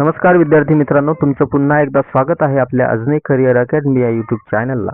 नमस्कार विद्यार्थी मित्रांनो तुमचं पुन्हा एकदा स्वागत आहे आपल्या अजने करिअर अकॅडमी या यूट्यूब चॅनलला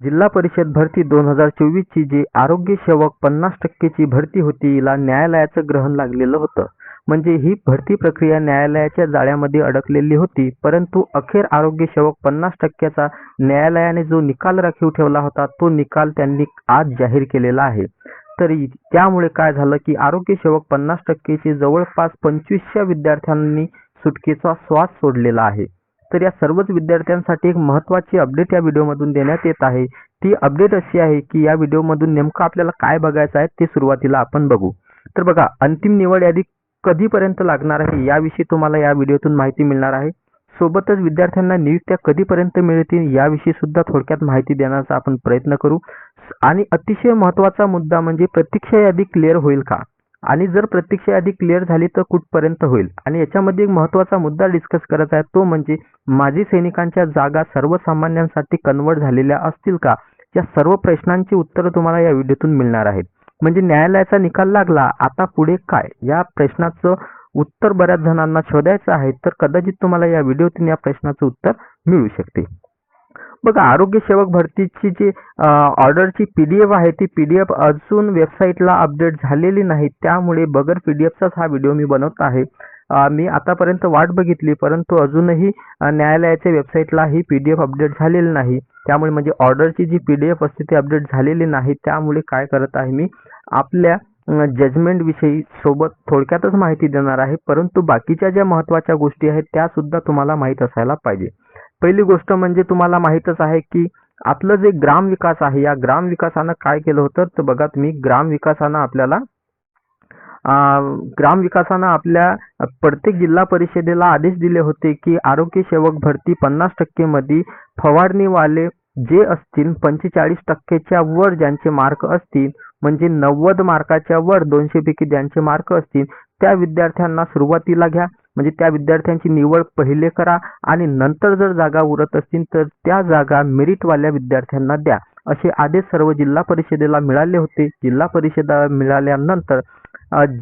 जिल्हा परिषद भरती दोन हजार चोवीसची जी आरोग्य सेवक पन्नास टक्केची भरती होती हिला न्यायालयाचं ग्रहण लागलेलं होतं. म्हणजे ही भरती प्रक्रिया न्यायालयाच्या जाळ्यामध्ये अडकलेली होती परंतु अखेर आरोग्य सेवक पन्नास टक्क्याचा न्यायालयाने जो निकाल राखीव ठेवला होता तो निकाल त्यांनी आज जाहीर केलेला आहे. तरी त्यामुळे काय झालं की आरोग्य सेवक पन्नास टक्केचे जवळपास पंचवीसशे विद्यार्थ्यांनी सुटकेचा श्वास सोडलेला आहे. तर या सर्वच विद्यार्थ्यांसाठी एक महत्त्वाची अपडेट या व्हिडिओमधून देण्यात येत आहे. ती अपडेट अशी आहे की या व्हिडिओमधून नेमकं आपल्याला काय बघायचं आहे ते सुरुवातीला आपण बघू. तर बघा अंतिम निवड यादी कधीपर्यंत लागणार आहे याविषयी तुम्हाला या व्हिडिओतून माहिती मिळणार आहे. सोबतच विद्यार्थ्यांना नियुक्त्या कधीपर्यंत मिळतील याविषयी सुद्धा थोडक्यात माहिती देण्याचा आपण प्रयत्न करू. आणि अतिशय महत्त्वाचा मुद्दा म्हणजे प्रतीक्षा यादी क्लिअर होईल का? आणि जर प्रतीक्षा यादी क्लिअर झाली तर कुठपर्यंत होईल? आणि याच्यामध्ये एक महत्त्वाचा मुद्दा डिस्कस करायचा आहे तो म्हणजे माजी सैनिकांच्या जागा सर्वसामान्यांसाठी कन्वर्ट झालेल्या असतील का? या सर्व प्रश्नांची उत्तरं तुम्हाला या व्हिडिओतून मिळणार आहेत. म्हणजे न्यायालयाचा निकाल लागला आता पुढे काय? या प्रश्नाचं उत्तर बऱ्याच जणांना शोधायचं आहे तर कदाचित तुम्हाला या व्हिडिओतून या प्रश्नाचं उत्तर मिळू शकते. बघा आरोग्य सेवक भरतीची जी ऑर्डरची पी डी एफ आहे ती पी डी एफ अजून वेबसाईटला अपडेट झालेली नाही. त्यामुळे बगर पी डी एफचाच हा व्हिडिओ मी बनवत आहे. मी आतापर्यंत वाट बघितली परंतु अजूनही न्यायालयाच्या वेबसाईटला ही पी डी एफ अपडेट झालेली नाही. त्यामुळे म्हणजे ऑर्डरची जी पी डी एफ असते ती अपडेट झालेली नाही. त्यामुळे काय करत आहे मी आपल्या जजमेंटविषयी सोबत थोडक्यातच माहिती देणार आहे. परंतु बाकीच्या ज्या महत्त्वाच्या गोष्टी आहेत त्यासुद्धा तुम्हाला माहीत असायला पाहिजे. पहिली गोष्ट म्हणजे तुम्हाला माहीतच आहे की आपलं जे ग्राम विकास आहे या ग्राम विकासानं काय केलं होतं? तर बघा तुम्ही ग्राम विकासानं आपल्याला ग्राम विकासानं आपल्या प्रत्येक जिल्हा परिषदेला आदेश दिले होते की आरोग्य सेवक भरती पन्नास टक्के मध्ये फवारणीवाले जे असतील पंचेचाळीस टक्क्याच्या वर ज्यांचे मार्क असतील म्हणजे नव्वद मार्काच्या वर दोनशे पैकी ज्यांचे मार्क असतील त्या विद्यार्थ्यांना सुरुवातीला घ्या. म्हणजे त्या विद्यार्थ्यांची निवड पहिले करा आणि नंतर जर जागा उरत असतील तर त्या जागा मेरिटवाल्या विद्यार्थ्यांना द्या. असे आदेश सर्व जिल्हा परिषदेला मिळाले होते. जिल्हा परिषदा मिळाल्यानंतर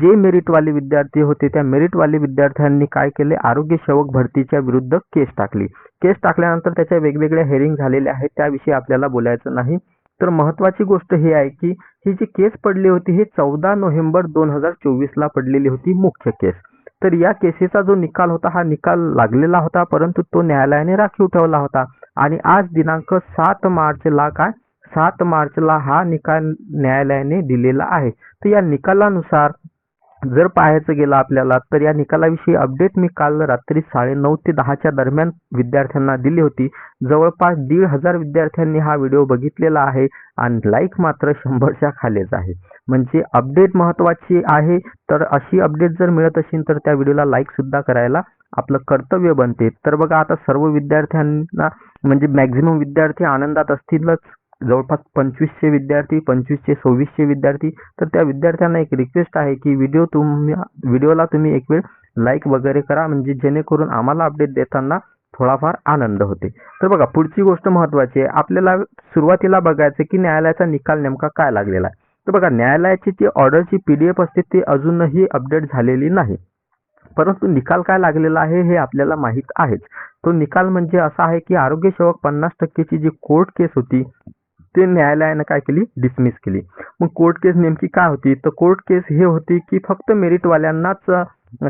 जे मेरिटवाले विद्यार्थी होते त्या मेरिटवाले विद्यार्थ्यांनी काय केले? आरोग्य सेवक भरतीच्या विरुद्ध केस टाकली. केस टाकल्यानंतर त्याच्या वेगवेगळ्या हेरिंग झालेल्या आहेत. त्याविषयी आपल्याला बोलायचं नाही. तर महत्वाची गोष्ट ही आहे की ही जी केस पडली होती ही चौदा नोव्हेंबर दोन हजार चोवीसला पडलेली होती मुख्य केस. तर या केसेचा जो निकाल होता हा निकाल लागलेला होता परंतु तो न्यायालयाने राखीव ठेवला होता. आणि आज दिनांक सात मार्चला काय? सात मार्चला हा निकाल न्यायालयाने दिलेला आहे. तर या निकालानुसार जर पाहायचं गेलं आपल्याला तर या निकालाविषयी अपडेट मी काल रात्री साडेनऊ ते दहाच्या दरम्यान विद्यार्थ्यांना दिली होती. जवळपास दीड हजार विद्यार्थ्यांनी हा व्हिडिओ बघितलेला आहे आणि लाईक मात्र शंभरच्या खालीच आहे. म्हणजे अपडेट महत्वाची आहे तर अशी अपडेट जर मिळत असेल तर त्या व्हिडिओला लाईक सुद्धा करायला आपलं कर्तव्य बनते. तर बघा आता सर्व विद्यार्थ्यांना म्हणजे मॅक्झिमम विद्यार्थी आनंदात असतीलच. जवळपास पंचवीसशे विद्यार्थी पंचवीसशे सव्वीसशे विद्यार्थी. तर त्या विद्यार्थ्यांना एक रिक्वेस्ट आहे की व्हिडिओ तुम्ही व्हिडिओला तुम्ही एक वेळ लाईक वगैरे करा. म्हणजे जेणेकरून आम्हाला अपडेट देताना थोडाफार आनंद होते. तर बघा पुढची गोष्ट महत्वाची आहे. आपल्याला सुरुवातीला बघायचं की न्यायालयाचा निकाल नेमका काय लागलेला आहे. तर बघा न्यायालयाची जी ऑर्डरची पी डी एफ असते ती अजूनही अपडेट झालेली नाही. परंतु निकाल काय लागलेला आहे हे आपल्याला माहीत आहेच. तो निकाल म्हणजे असा आहे की आरोग्य सेवक पन्नास टक्केची जी कोर्ट केस होती ते न्यायालयानं काय केली? डिसमिस केली. मग कोर्ट केस नेमकी काय होती? तर कोर्ट केस हे होती की फक्त मेरिटवाल्यांनाच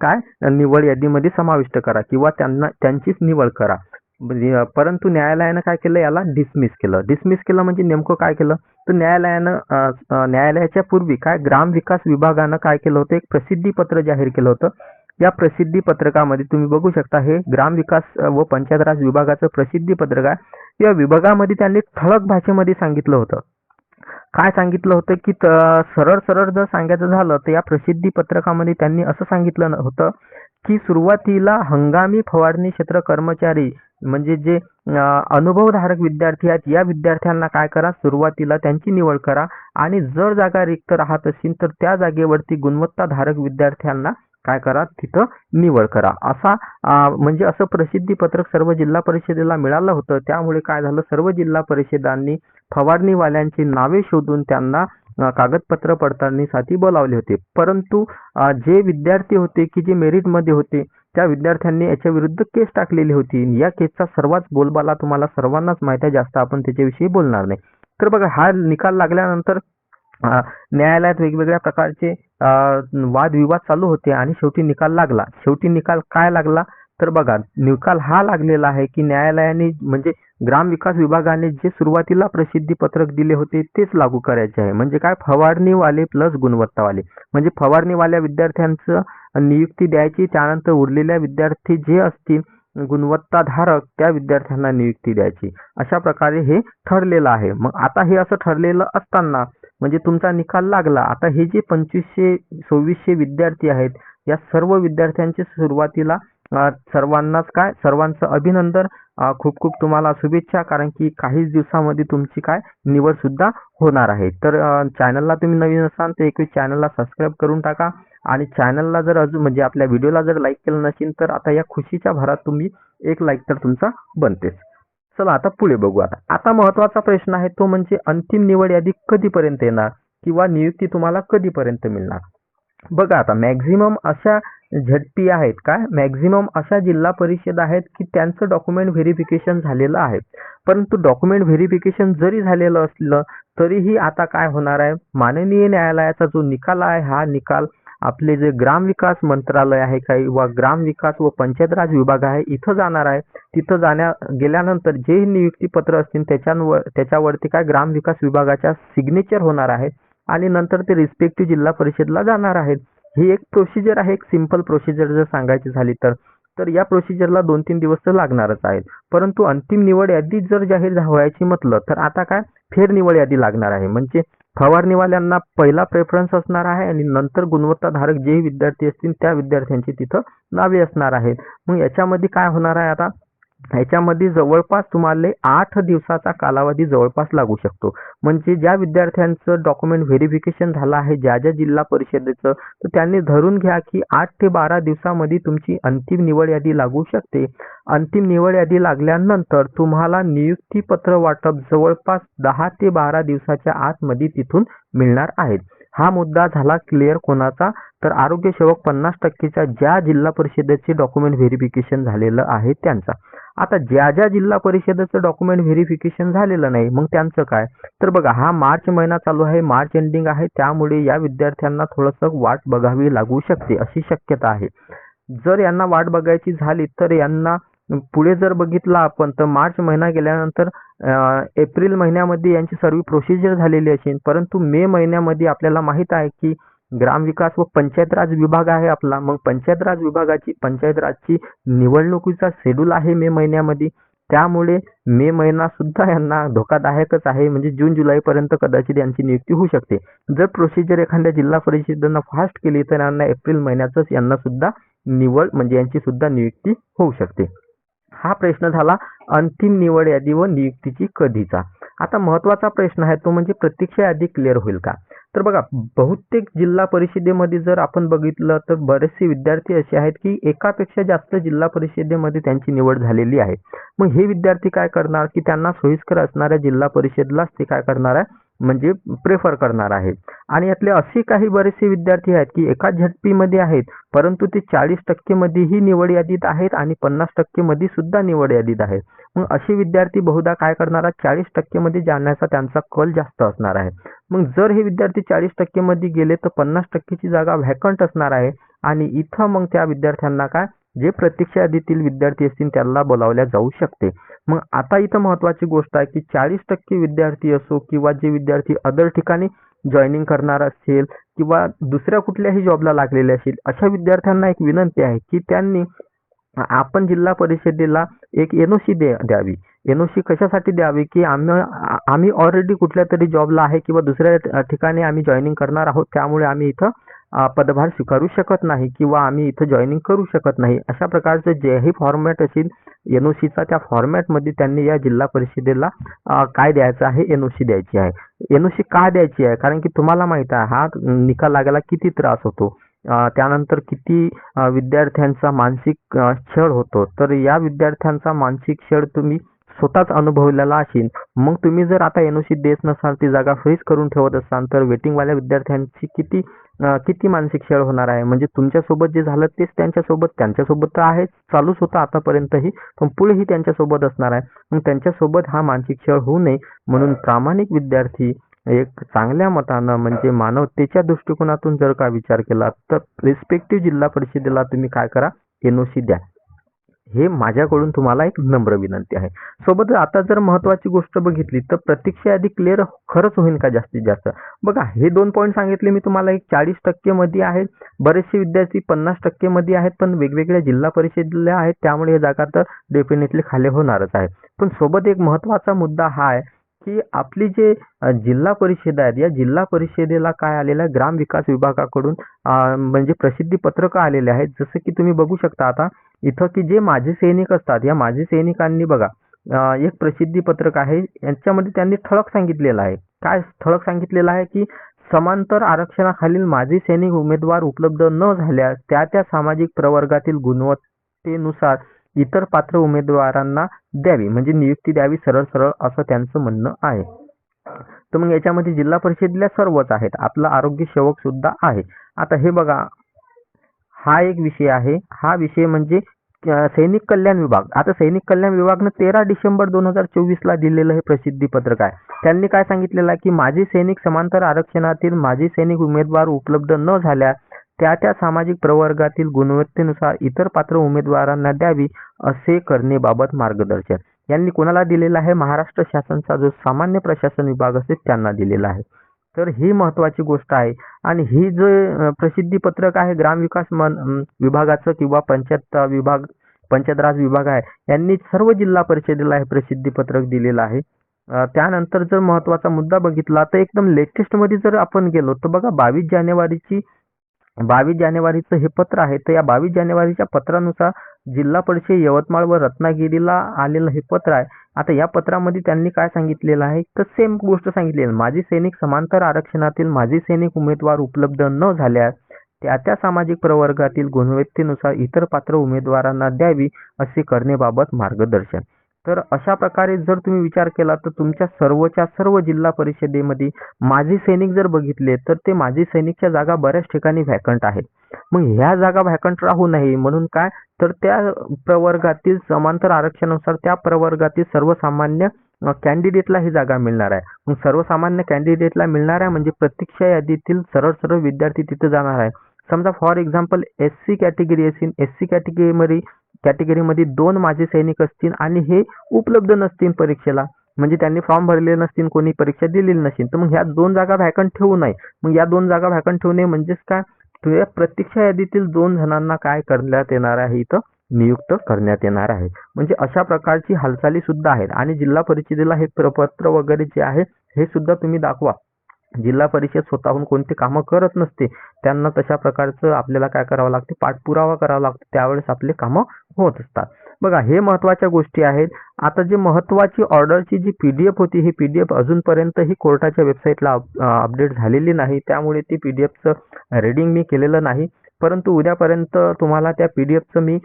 काय? निवड यादीमध्ये समाविष्ट करा किंवा त्यांना त्यांचीच निवड करा. म्हणजे, परंतु न्यायालयानं काय केलं? याला डिसमिस केलं. डिसमिस केलं म्हणजे नेमकं काय केलं? तर न्यायालयानं न्यायालयाच्या पूर्वी काय? ग्राम विकास विभागानं काय केलं होतं? एक प्रसिद्धी पत्र जाहीर केलं होतं. या प्रसिद्धी पत्रकामध्ये तुम्ही बघू शकता हे ग्रामविकास व पंचायत राज विभागाचं प्रसिद्धी पत्रक आहे. या विभागामध्ये त्यांनी ठळक भाषेमध्ये सांगितलं होतं. काय सांगितलं होतं की सरळ सरळ जर सांगायचं झालं तर या प्रसिद्धी पत्रकामध्ये त्यांनी असं सांगितलं होतं की सुरुवातीला हंगामी फवारणी क्षेत्र कर्मचारी म्हणजे जे अनुभवधारक विद्यार्थी आहेत या विद्यार्थ्यांना काय करा सुरुवातीला त्यांची निवड करा आणि जर जागा रिक्त राहत असेल तर त्या जागेवरती गुणवत्ताधारक विद्यार्थ्यांना काय करा? तिथं निवड करा. असा म्हणजे असं प्रसिद्धी पत्रक सर्व जिल्हा परिषदेला मिळालं होतं. त्यामुळे काय झालं? सर्व जिल्हा परिषदांनी फवारणीवाल्यांची नावे शोधून त्यांना कागदपत्र पडताळणीसाठी बोलावले होते. परंतु जे विद्यार्थी होते की जे मेरिटमध्ये होते त्या विद्यार्थ्यांनी याच्या विरुद्ध केस टाकलेली होती. या केसचा सर्वात बोलबाला तुम्हाला सर्वांनाच माहिती आहे. जास्त आपण त्याच्याविषयी बोलणार नाही. तर बघा हा निकाल लागल्यानंतर न्यायालयात वेगवेगळ्या प्रकारचे वादविवाद चालू होते आणि शेवटी निकाल लागला. शेवटी निकाल काय लागला? तर बघा निकाल हा लागलेला आहे की न्यायालयाने म्हणजे ग्रामविकास विभागाने जे सुरुवातीला प्रसिद्धी पत्रक दिले होते तेच लागू करायचे आहे. म्हणजे काय? फवारणीवाले प्लस गुणवत्तावाले. म्हणजे फवारणीवाल्या विद्यार्थ्यांचं नियुक्ती द्यायची त्यानंतर उरलेल्या विद्यार्थी जे असतील गुणवत्ताधारक त्या विद्यार्थ्यांना नियुक्ती द्यायची. अशा प्रकारे हे ठरलेलं आहे. मग आता हे असं ठरलेलं असताना म्हणजे तुमचा निकाल लागला. आता हे जे पंचवीसशे सव्वीसशे विद्यार्थी आहेत या सर्व विद्यार्थ्यांचे सुरुवातीला सर्वांनाच काय सर्वांचं अभिनंदन खूप खूप तुम्हाला शुभेच्छा कारण की काहीच दिवसामध्ये तुमची काय निवड सुद्धा होणार आहे. तर चॅनलला तुम्ही नवीन असाल तर एक चॅनलला सबस्क्राईब करून टाका. आणि चॅनलला जर अजून म्हणजे आपल्या व्हिडिओला जर लाईक केलं नसेल तर आता या खुशीच्या भरात तुम्ही एक लाईक तर तुमचा बनतेच. चला आता पुढे बघू आता आता महत्त्वाचा प्रश्न आहे तो म्हणजे अंतिम निवड यादी कधीपर्यंत येणार किंवा नियुक्ती तुम्हाला कधीपर्यंत मिळणार? बघा आता मॅक्झिमम अशा झडपी आहेत काय मॅक्झिमम अशा जिल्हा परिषद आहेत की त्यांचं डॉक्युमेंट व्हेरिफिकेशन झालेलं आहे. परंतु डॉक्युमेंट व्हेरिफिकेशन जरी झालेलं असलं तरीही आता काय होणार आहे? माननीय न्यायालयाचा जो निकाल आहे हा निकाल आपले जे ग्रामविकास मंत्रालय आहे काही व ग्रामविकास व पंचायत राज विभाग आहे इथं जाणार आहे. तिथं जाण्या गेल्यानंतर जे नियुक्तीपत्र असतील त्याच्यावर त्याच्यावरती काय ग्रामविकास विभागाच्या सिग्नेचर होणार आहे आणि नंतर ते रिस्पेक्टिव्ह जिल्हा परिषदला जाणार आहेत. ही एक प्रोसिजर आहे एक सिंपल प्रोसिजर जर सांगायची झाली तर. तर या प्रोसिजरला दोन तीन दिवस तर लागणारच आहेत. परंतु अंतिम निवड यादी जर जाहीर व्हायची म्हटलं तर आता काय? फेरनिवळ यादी लागणार आहे. म्हणजे फवारणीवाल्यांना पहिला प्रेफरन्स असणार आहे आणि नंतर गुणवत्ताधारक जे विद्यार्थी असतील त्या विद्यार्थ्यांची तिथं नावे असणार आहेत. मग याच्यामध्ये काय होणार आहे आता? ह्याच्यामध्ये जवळपास तुम्हाला आठ दिवसाचा कालावधी जवळपास लागू शकतो. म्हणजे ज्या विद्यार्थ्यांचं डॉक्युमेंट व्हेरिफिकेशन झालं आहे ज्या ज्या जिल्हा परिषदेचं तर त्यांनी धरून घ्या की आठ ते बारा दिवसामध्ये तुमची अंतिम निवड यादी लागू शकते. अंतिम निवड यादी लागल्यानंतर तुम्हाला नियुक्तीपत्र वाटप जवळपास दहा ते बारा दिवसाच्या आतमध्ये तिथून मिळणार आहेत. हा मुद्दा झाला क्लिअर कोणाचा? तर आरोग्य सेवक पन्नास टक्केच्या ज्या जिल्हा परिषदेचे डॉक्युमेंट व्हेरिफिकेशन झालेलं आहे त्यांचा. आता ज्या ज्या जिल्हा परिषदेचं डॉक्युमेंट व्हेरिफिकेशन झालेलं नाही मग त्यांचं काय? तर बघा हा मार्च महिना चालू आहे मार्च एंडिंग आहे त्यामुळे या विद्यार्थ्यांना थोडंसं वाट बघावी लागू शकते अशी शक्यता आहे. जर यांना वाट बघायची झाली तर यांना पुढे जर बघितलं आपण तर मार्च महिना गेल्यानंतर एप्रिल महिन्यामध्ये यांची सर्व प्रोसिजर झालेली असेल परंतु मे महिन्यामध्ये आपल्याला माहीत आहे की ग्रामविकास व पंचायत राज विभाग आहे आपला. मग पंचायत राज विभागाची पंचायत राजची निवडणुकीचा शेड्यूल आहे मे महिन्यामध्ये. त्यामुळे मे महिना सुद्धा यांना धोकादायकच आहे. म्हणजे जून जुलैपर्यंत कदाचित यांची नियुक्ती होऊ शकते. जर प्रोसिजर एखाद्या जिल्हा परिषदेनं फास्ट केली तर यांना एप्रिल महिन्यातच यांना सुद्धा निवड म्हणजे यांची सुद्धा नियुक्ती होऊ शकते. हा प्रश्न झाला अंतिम निवड यादी व नियुक्तीची कधीचा. आता महत्त्वाचा प्रश्न आहे तो म्हणजे प्रतीक्षा यादी क्लिअर होईल का? तर बघा बहुतेक जिल्हा परिषदेमध्ये जर आपण बघितलं तर बरेचसे विद्यार्थी असे आहेत की एकापेक्षा जास्त जिल्हा परिषदेमध्ये त्यांची निवड झालेली आहे. मग हे विद्यार्थी काय करणार? की त्यांना सोयीस्कर असणाऱ्या जिल्हा परिषदलाच ते काय करणार आहे? म्हणजे प्रेफर करणार आहे आणि यातले असे काही बरेचसे विद्यार्थी आहेत की एका झटपीमध्ये आहेत परंतु ते चाळीस टक्केमध्येही निवड यादीत आहेत आणि पन्नास टक्केमध्ये सुद्धा निवड यादीत आहेत. मग असे विद्यार्थी बहुधा काय करणार आहेत? चाळीस टक्केमध्ये जाण्याचा त्यांचा कल जास्त असणार आहे. मग जर हे विद्यार्थी चाळीस टक्केमध्ये गेले तर पन्नास टक्केची जागा व्हॅकंट असणार आहे. आणि इथं मग त्या विद्यार्थ्यांना काय? जे प्रतीक्षा यादीतील विद्यार्थी असतील त्यांना बोलावल्या जाऊ शकते. मग आता इथं महत्वाची गोष्ट आहे की चाळीस टक्के विद्यार्थी असो किंवा जे विद्यार्थी अदर ठिकाणी जॉईनिंग करणार असेल किंवा दुसऱ्या कुठल्याही जॉबला लागलेले असेल अशा विद्यार्थ्यांना एक विनंती आहे की त्यांनी आपण जिल्हा परिषदेला एक एनओसी दे द्यावी. एनओसी कशासाठी द्यावी की आम्ही आम्ही ऑलरेडी कुठल्या तरी जॉबला आहे किंवा दुसऱ्या ठिकाणी आम्ही जॉईनिंग करणार आहोत त्यामुळे आम्ही इथं पदभार स्वीकारू शकत नाही किंवा आम्ही इथं जॉईनिंग करू शकत नाही अशा प्रकारचं जेही फॉर्मॅट असेल एन ओ सीचा त्या फॉर्मॅटमध्ये त्यांनी या जिल्हा परिषदेला काय द्यायचं आहे एन ओ सी द्यायची आहे. एन ओ सी का द्यायची आहे? कारण की तुम्हाला माहीत आहे हा निकाल लागायला किती त्रास होतो. त्यानंतर किती विद्यार्थ्यांचा मानसिक छळ होतो. तर या विद्यार्थ्यांचा मानसिक छळ तुम्ही स्वतःच अनुभवलेला असेल. मग तुम्ही जर आता एन ओ सी देत नसाल ती जागा फ्रीज करून ठेवत असाल तर वेटिंगवाल्या विद्यार्थ्यांची किती किती मानसिक छळ होणार आहे? म्हणजे तुमच्यासोबत जे झालं तेच त्यांच्यासोबत त्यांच्यासोबत तर आहे चालूच होतं आतापर्यंतही पण पुढेही त्यांच्यासोबत असणार आहे. मग त्यांच्यासोबत हा मानसिक छळ होऊ नये म्हणून प्रामाणिक विद्यार्थी एक चांगल्या मतानं म्हणजे मानवतेच्या दृष्टिकोनातून जर का विचार केला तर रिस्पेक्टिव्ह जिल्हा परिषदेला तुम्ही काय करा? एन ओ सी द्या. हे माझ्याकडून तुम्हाला एक नम्र विनंती आहे. सोबत आता जर महत्वाची गोष्ट बघितली तर प्रतीक्षा यादी क्लिअर खरंच होईल का जास्तीत जास्त? बघा हे दोन पॉईंट सांगितले मी तुम्हाला एक चाळीस टक्के मध्ये आहेत बरेचसे विद्यार्थी पन्नास टक्के मध्ये आहेत पण वेगवेगळ्या जिल्हा परिषदेला आहेत त्यामुळे हे जागा तर डेफिनेटली खाली होणारच आहे. पण सोबत एक महत्त्वाचा मुद्दा हा आहे की आपली जे जिल्हा परिषद आहेत या जिल्हा परिषदेला काय आलेलं आहे? ग्राम विकास विभागाकडून म्हणजे प्रसिद्धी पत्रकं आलेले आहेत. जसं की तुम्ही बघू शकता आता इथं की जे माजी सैनिक असतात या माजी सैनिकांनी बघा एक प्रसिद्धी पत्रक आहे. यांच्यामध्ये त्यांनी ठळक सांगितलेलं आहे. काय ठळक सांगितलेलं आहे की समांतर आरक्षणाखालील माजी सैनिक उमेदवार उपलब्ध न झाल्यास त्या त्या सामाजिक प्रवर्गातील गुणवत्तेनुसार इतर पात्र उमेदवारांना द्यावी म्हणजे नियुक्ती द्यावी सरळ सरळ असं त्यांचं म्हणणं आहे. तर मग याच्यामध्ये जिल्हा परिषदेला सर्वच आहेत. आपला आरोग्य सेवक सुद्धा आहे. आता हे बघा हा एक विषय आहे. हा विषय म्हणजे सैनिक कल्याण विभाग. आता सैनिक कल्याण विभागनं तेरा डिसेंबर दोन हजार चोवीसला दिलेलं हे प्रसिद्धी पत्रक आहे. त्यांनी काय सांगितलेलं आहे की माजी सैनिक समांतर आरक्षणातील माजी सैनिक उमेदवार उपलब्ध न झाल्यास त्या त्या सामाजिक प्रवर्गातील गुणवत्तेनुसार इतर पात्र उमेदवारांना द्यावी असे करणेबाबत मार्गदर्शन. यांनी कोणाला दिलेलं आहे? महाराष्ट्र शासनचा जो सामान्य प्रशासन विभाग असेल त्यांना दिलेला आहे. तर ही महत्वाची गोष्ट आहे. आणि ही जे प्रसिद्धी पत्रक आहे ग्रामविकास मन विभागाचं किंवा पंचायत विभाग पंचायत राज विभाग आहे यांनी सर्व जिल्हा परिषदेला हे प्रसिद्धी पत्रक दिलेलं आहे. त्यानंतर जर महत्त्वाचा मुद्दा बघितला तर एकदम लेटेस्टमध्ये जर आपण गेलो तर बघा बावीस जानेवारीची बावीस जानेवारीचं हे पत्र आहे. तर या बावीस जानेवारीच्या पत्रानुसार जिल्हा परिषद यवतमाळ व रत्नागिरीला आलेलं हे पत्र आहे. आता या पत्रामध्ये त्यांनी काय सांगितलेलं आहे? तर सेम गोष्ट सांगितलेली आहे. माजी सैनिक समांतर आरक्षणातील माजी सैनिक उमेदवार उपलब्ध न झाल्यास त्या त्या सामाजिक प्रवर्गातील गुणवत्तेनुसार इतर पात्र उमेदवारांना द्यावी असे करण्याबाबत मार्गदर्शन. तर अशा प्रकारे जर तुम्ही विचार केला तर तुमच्या सर्वच्या सर्व जिल्हा परिषदेमध्ये माजी सैनिक जर बघितले तर ते माजी सैनिकच्या जागा बऱ्याच ठिकाणी व्हॅकंट आहेत. मग ह्या जागा व्हॅकंट राहू नये म्हणून काय? तर त्या प्रवर्गातील समांतर आरक्षणानुसार त्या प्रवर्गातील सर्वसामान्य कॅन्डिडेटला ही जागा मिळणार आहे. मग सर्वसामान्य कॅन्डिडेटला मिळणार आहे म्हणजे प्रतीक्षा यादीतील सरळ सरळ विद्यार्थी तिथे जाणार आहे. समजा for example S C category असेल एस सी कॅटेगरीमध्ये कॅटेगरीमध्ये दोन माझे सैनिक असतील आणि हे उपलब्ध नसतील परीक्षेला. म्हणजे त्यांनी फॉर्म भरलेले नसतील कोणी परीक्षा दिलेली नसेल तर मग ह्या दोन जागा व्हॅकंट ठेवू नये. मग या दोन जागा व्हॅकंट ठेवू नये म्हणजेच काय? तुझ्या प्रतीक्षा यादीतील दोन जणांना काय करण्यात येणार आहे इथं? नियुक्त करण्यात येणार आहे. म्हणजे अशा प्रकारची हालचाली सुद्धा आहेत. आणि जिल्हा परिषदेला हे प्रपत्र वगैरे जे आहे हे सुद्धा तुम्ही दाखवा. जिल्हा परिषद स्वतःहून कोणते कामं करत नसते त्यांना तशा प्रकारचं आपल्याला काय करावं लागते? पाठपुरावा करावा लागतो. त्यावेळेस आपले कामं होत असतात. बघा हे महत्त्वाच्या गोष्टी आहेत. आता जे महत्त्वाची ऑर्डरची जी पी डी एफ होती ही पी डी एफ अजूनपर्यंत ही कोर्टाच्या वेबसाईटला अपडेट झालेली नाही. त्यामुळे ती पी डी एफचं रिडिंग मी केलेलं नाही. परंतु उद्यापर्यंत तुम्हाला त्या पी डी एफचं मी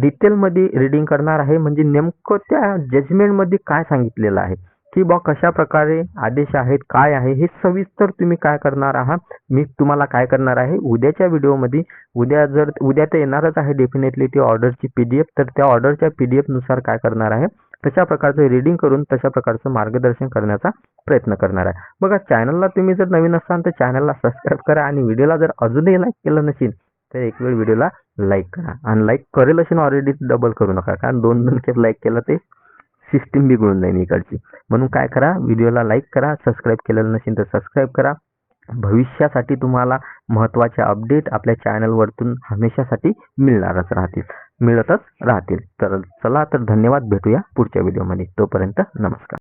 डिटेलमध्ये रिडिंग करणार आहे. म्हणजे नेमकं त्या जजमेंटमध्ये काय सांगितलेलं आहे? की बॉ कशा प्रकारे आदेश आहेत काय आहे हे सविस्तर तुम्ही काय करणार आहात मी तुम्हाला काय करणार आहे उद्याच्या व्हिडिओमध्ये उद्या जर उद्या तर येणारच आहे डेफिनेटली ती ऑर्डरची पी डी एफ तर त्या ऑर्डरच्या पी डी एफनुसार काय करणार आहे तशा प्रकारचं रिडिंग करून तशा प्रकारचं मार्गदर्शन करण्याचा प्रयत्न करणार आहे. बघा चॅनलला तुम्ही जर नवीन असाल तर चॅनलला सबस्क्राईब करा आणि व्हिडिओला जर अजूनही लाईक केलं नसेल तर एक वेळ व्हिडिओला लाईक करा. आणि लाईक करेल असेल ऑलरेडी डबल करू नका कारण दोन दोन खेप लाईक केलं ते सिस्टीम बिघडून जाईल इकडची. म्हणून काय करा व्हिडिओला लाईक करा सबस्क्राईब केलेलं नसेल तर सबस्क्राईब करा. भविष्यासाठी तुम्हाला महत्त्वाचे अपडेट आपल्या चॅनलवरतून हमेशासाठी मिळणारच राहतील. मिळतच राहतील. तर चला तर धन्यवाद. भेटूया पुढच्या व्हिडिओमध्ये तोपर्यंत नमस्कार.